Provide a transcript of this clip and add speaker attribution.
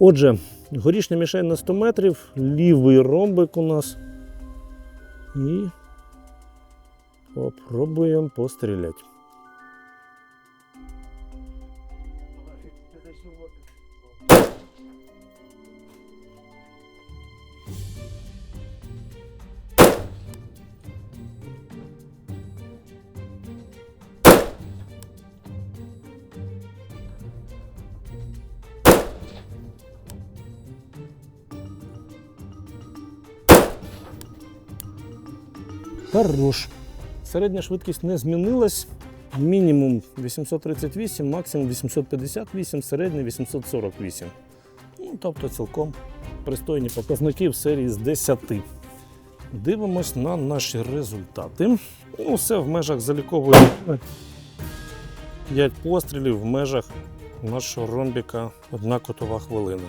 Speaker 1: Отже, горішня мішень на 100 метрів, лівий ромбик у нас. І попробуємо постріляти. Хорош. Середня швидкість не змінилась. Мінімум 838, максимум 858, середня 848. Ну, тобто цілком пристойні показники в серії з 10. Дивимось на наші результати. Ну, все в межах залікової 5 пострілів в межах нашого ромбіка одна котова хвилина.